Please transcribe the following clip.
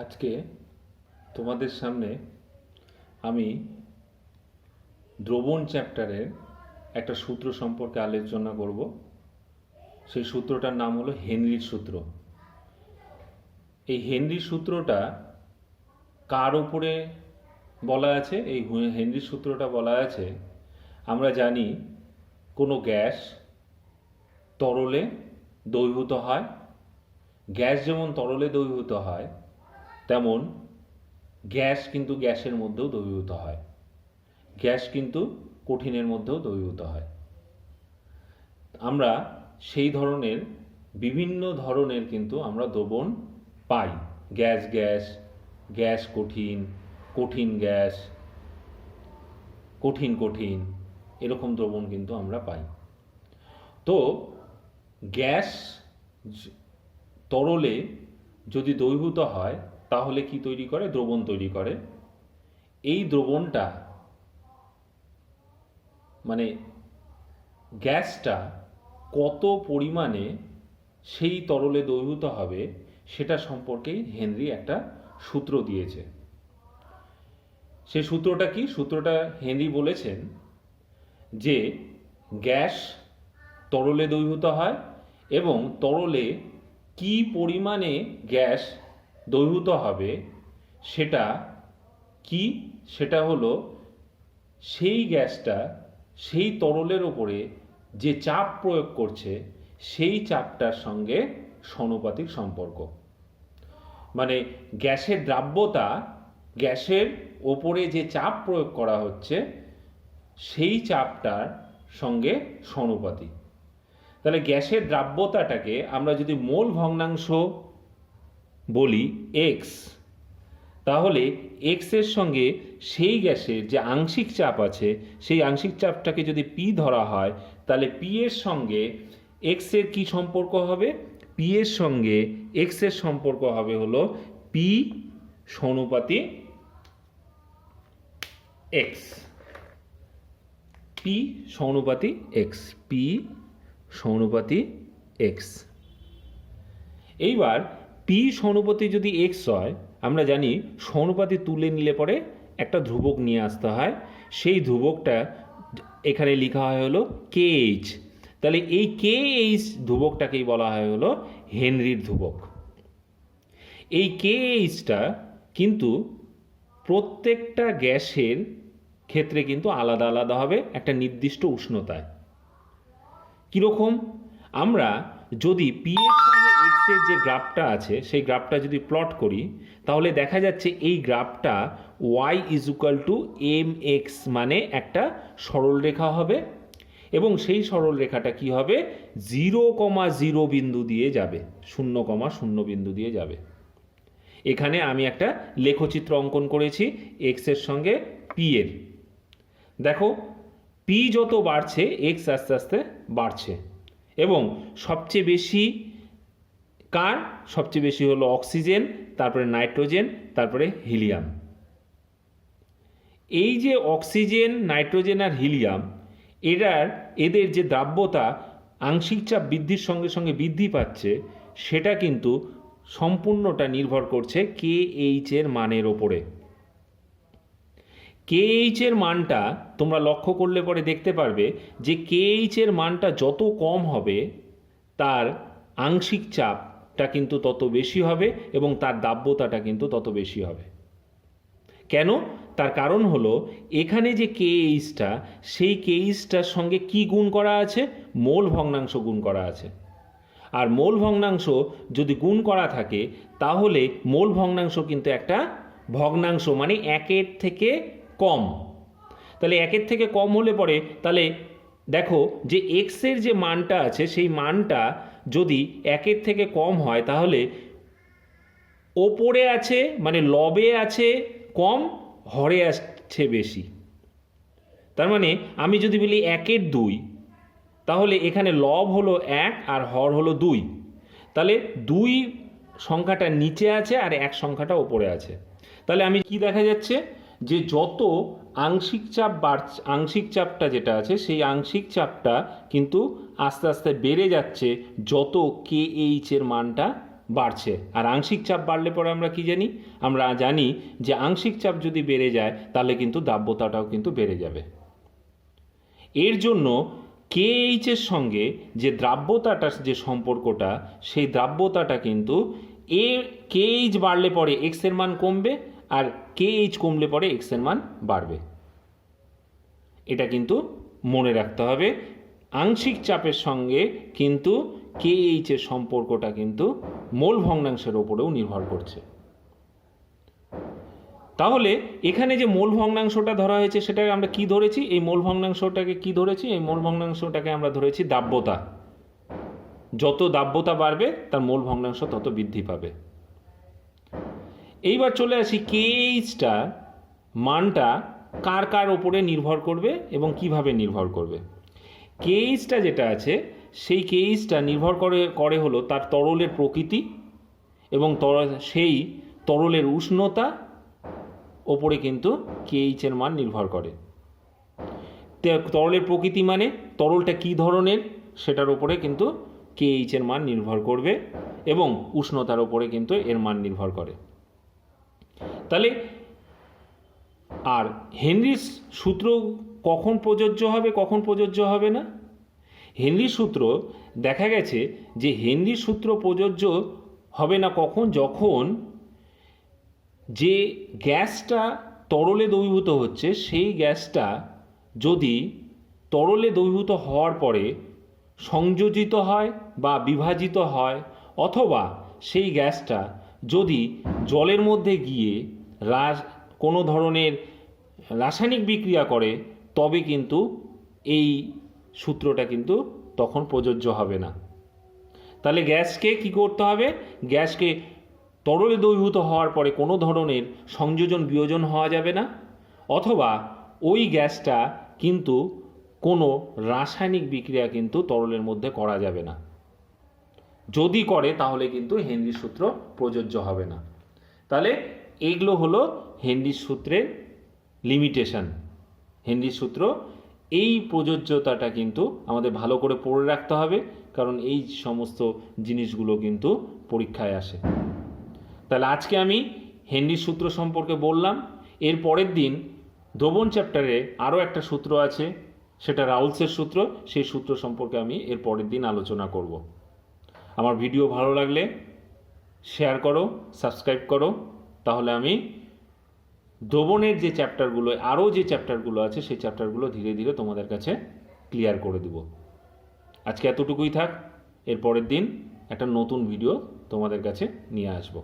আজকে তোমাদের সামনে আমি দ্রবণ চ্যাপ্টারের একটা সূত্র সম্পর্কে আলোচনা করব। সেই সূত্রটার নাম হলো হেনরির সূত্র। এই হেনরির সূত্রটা কার ওপরে বলা আছে? এই হেনরির সূত্রটা বলা আছে, আমরা জানি কোনো গ্যাস তরলে দ্রবীভূত হয়। গ্যাস যেমন তরলে দ্রবীভূত হয় তেমন গ্যাস কিন্তু গ্যাসের মধ্যেও দ্রবীভূত হয়। গ্যাস কিন্তু কঠিনের মধ্যেও দ্রবীভূত হয়। আমরা সেই ধরনের বিভিন্ন ধরনের কিন্তু আমরা দ্রবণ পাই। গ্যাস গ্যাস গ্যাস কঠিন কঠিন গ্যাস, কঠিন কঠিন এরকম দ্রবণ কিন্তু আমরা পাই। তো গ্যাস তরলে যদি দ্রবীভূত হয় তাহলে কি তৈরি করে? দ্রবণ তৈরি করে। এই দ্রবণটা মানে গ্যাসটা কত পরিমাণে সেই তরলে দ্রবীভূত হবে সেটা সম্পর্কেই হেনরি একটা সূত্র দিয়েছে। সে সূত্রটা কি? সূত্রটা হেনরি বলেছেন যে গ্যাস তরলে দ্রবীভূত হয় এবং তরলে কি পরিমাণে গ্যাস দ্রবীভূত হবে সেটা কি? সেটা হলো সেই গ্যাসটা সেই তরলের ওপরে যে চাপ প্রয়োগ করছে, সেই চাপটার সঙ্গে সনুপাতিক সম্পর্ক। মানে গ্যাসের দ্রাব্যতা, গ্যাসের ওপরে যে চাপ প্রয়োগ করা হচ্ছে, সেই চাপটার সঙ্গে সনুপাতিক। তাহলে গ্যাসের দ্রাব্যতাটাকে আমরা যদি মোল ভগ্নাংশ বলি এক্স তাহলে এক্সের সঙ্গে সেই গ্যাসের যে আংশিক চাপ আছে, সেই আংশিক চাপটাকে যদি পি ধরা হয়, তাহলে পি এর সঙ্গে এক্সের কি সম্পর্ক হবে? পি এর সঙ্গে এক্সের সম্পর্ক হবে হলো পি সনুপাতি এক্স পি সনুপাতি এক্স পি সনুপাতি এক্স এইবার পি সনুপাতি যদি এক্স হয়, আমরা জানি সনুপাতি তুলে নিলে পরে একটা ধ্রুবক নিয়ে আসতে হয়। সেই ধ্রুবকটা এখানে লেখা হয় হলো কে এইচ তাহলে এই কে এইচ ধ্রুবকটাকেই বলা হয় হলো হেনরির ধ্রুবক। এই কে এইচটা কিন্তু প্রত্যেকটা গ্যাসের ক্ষেত্রে কিন্তু আলাদা আলাদা হবে, একটা নির্দিষ্ট উষ্ণতায়। কীরকম? আমরা যদি পি এর সঙ্গে এক্সের যে গ্রাফটা আছে, সেই গ্রাফটা যদি প্লট করি, তাহলে দেখা যাচ্ছে এই গ্রাফটা y is equal to m x মানে একটা সরলরেখা হবে এবং সেই সরলরেখাটা কি হবে? জিরো কমা জিরো বিন্দু দিয়ে যাবে, শূন্য কমা শূন্য বিন্দু দিয়ে যাবে। এখানে আমি একটা লেখচিত্র অঙ্কন করেছি এক্সের সঙ্গে পি এর। দেখো পি যত বাড়ছে এক্স আস্তে আস্তে বাড়ছে এবং সবচেয়ে বেশি কার? সবচেয়ে বেশি হলো অক্সিজেন, তারপরে নাইট্রোজেন, তারপরে হিলিয়াম। এই যে অক্সিজেন, নাইট্রোজেন আর হিলিয়াম এরার এদের যে দ্রাব্যতা আংশিক চাপ বৃদ্ধির সঙ্গে সঙ্গে বৃদ্ধি পাচ্ছে, সেটা কিন্তু সম্পূর্ণটা নির্ভর করছে কে এইচ এর মানের ওপরে। কেএইচ এর মানটা তোমরা লক্ষ্য করলে পরে দেখতে পারবে যে কেএইচ এর মানটা যত কম হবে, তার আংশিক চাপটা কিন্তু তত বেশি হবে এবং তার দাব্যতাটা কিন্তু তত বেশি হবে। কেন? তার কারণ হলো, এখানে যে কেএইচটা সেই কেএইচটার সঙ্গে কি গুণ করা আছে? মোল ভগ্নাংশ গুণ করা আছে। আর মোল ভগ্নাংশ যদি গুণ করা থাকে, তাহলে মোল ভগ্নাংশ কিন্তু একটা ভগ্নাংশ মানে একের থেকে কম। তাহলে একের থেকে কম হলে পরে, তাহলে দেখো যে এক্সের যে মানটা আছে, সেই মানটা যদি একের থেকে কম হয়, তাহলে ওপরে আছে মানে লবে আছে কম, হরে আসছে বেশি। তার মানে আমি যদি বলি একের দুই, তাহলে এখানে লব হলো এক আর হর হলো দুই। তাহলে দুই সংখ্যাটা নিচে আছে আর এক সংখ্যাটা ওপরে আছে। তাহলে আমি কি দেখা যাচ্ছে? যে যত আংশিক চাপ বাড়ছে, আংশিক চাপটা যেটা আছে, সেই আংশিক চাপটা কিন্তু আস্তে আস্তে বেড়ে যাচ্ছে যত কে এইচ এর মানটা বাড়ছে। আর আংশিক চাপ বাড়লে পরে আমরা কি জানি? আমরা জানি যে আংশিক চাপ যদি বেড়ে যায়, তাহলে কিন্তু দাব্যতাটাও কিন্তু বেড়ে যাবে। এর জন্য কেএইচ এর সঙ্গে যে দ্রাব্যতাটার যে সম্পর্কটা, সেই দ্রাব্যতাটা কিন্তু এ কে এইচ বাড়লে পরে এক্সের মান কমবে আর কে এইচ কমলে পরে এক্সের মান বাড়বে। এটা কিন্তু মনে রাখতে হবে। আংশিক চাপের সঙ্গে কিন্তু কে এইচ এর সম্পর্কটা কিন্তু মোল ভগ্নাংশের ওপরেও নির্ভর করছে। তাহলে এখানে যে মোল ভগ্নাংশটা ধরা হয়েছে সেটাকে আমরা কি ধরেছি? এই মোল ভগ্নাংশটাকে কি ধরেছি? এই মোল ভগ্নাংশটাকে আমরা ধরেছি দাব্যতা। যত দাব্যতা বাড়বে, তার মোল ভগ্নাংশ তত বৃদ্ধি পাবে। এইবার চলে আসি কেএইচটা মানটা কার কার ওপরে নির্ভর করবে এবং কীভাবে নির্ভর করবে। কেএইচটা যেটা আছে, সেই কেএইচটা নির্ভর করে করে হলো তার তরলের প্রকৃতি এবং তর, সেই তরলের উষ্ণতা ওপরে কিন্তু কেএইচের মান নির্ভর করে। তরলের প্রকৃতি মানে তরলটা কী ধরনের, সেটার ওপরে কিন্তু কেএইচের মান নির্ভর করবে এবং উষ্ণতার ওপরে কিন্তু এর মান নির্ভর করে। তাহলে আর হেনরির সূত্র কখন প্রযোজ্য হবে, কখন প্রযোজ্য হবে না? হেনরির সূত্র দেখা গেছে যে হেনরির সূত্র প্রযোজ্য হবে না কখন? যখন যে গ্যাসটা তরলে দ্রবীভূত হচ্ছে, সেই গ্যাসটা যদি তরলে দ্রবীভূত হওয়ার পরে সংযোজিত হয় বা বিভাজিত হয়, অথবা সেই গ্যাসটা যদি জলের মধ্যে গিয়ে রাস, কোনো ধরনের রাসায়নিক বিক্রিয়া করে, তবে কিন্তু এই সূত্রটা কিন্তু তখন প্রযোজ্য হবে না। তাহলে গ্যাসকে কি করতে হবে? গ্যাসকে তরলে দ্রবীভূত হওয়ার পরে কোনো ধরনের সংযোজন, বিয়োজন হওয়া যাবে না। অথবা ওই গ্যাসটা কিন্তু কোনো রাসায়নিক বিক্রিয়া কিন্তু তরলের মধ্যে করা যাবে না। যদি করে, তাহলে কিন্তু হেনরির সূত্র প্রযোজ্য হবে না। তাহলে এগুলো হলো হেনরির সূত্রের লিমিটেশন হেনরির সূত্র এই প্রযোজ্যতাটা কিন্তু আমাদের ভালো করে পড়ে রাখতে হবে, কারণ এই সমস্ত জিনিসগুলো কিন্তু পরীক্ষায় আসে। তাহলে আজকে আমি হেনরির সূত্র সম্পর্কে বললাম। এর পরের দিন দ্রবণ চ্যাপ্টারে আরও একটা সূত্র আছে, সেটা রাউলসের সূত্র। সেই সূত্র সম্পর্কে আমি এর পরের দিন আলোচনা করব। আমার ভিডিও ভালো লাগলে শেয়ার করো সাবস্ক্রাইব করো। তাহলে আমি দ্রবণের যে চ্যাপ্টারগুলো আরও যে চ্যাপ্টারগুলো আছে, সেই চ্যাপ্টারগুলো ধীরে ধীরে তোমাদের কাছে ক্লিয়ার করে দেব। আজকে এতটুকুই থাক, এর পরের দিন একটা নতুন ভিডিও তোমাদের কাছে নিয়ে আসব।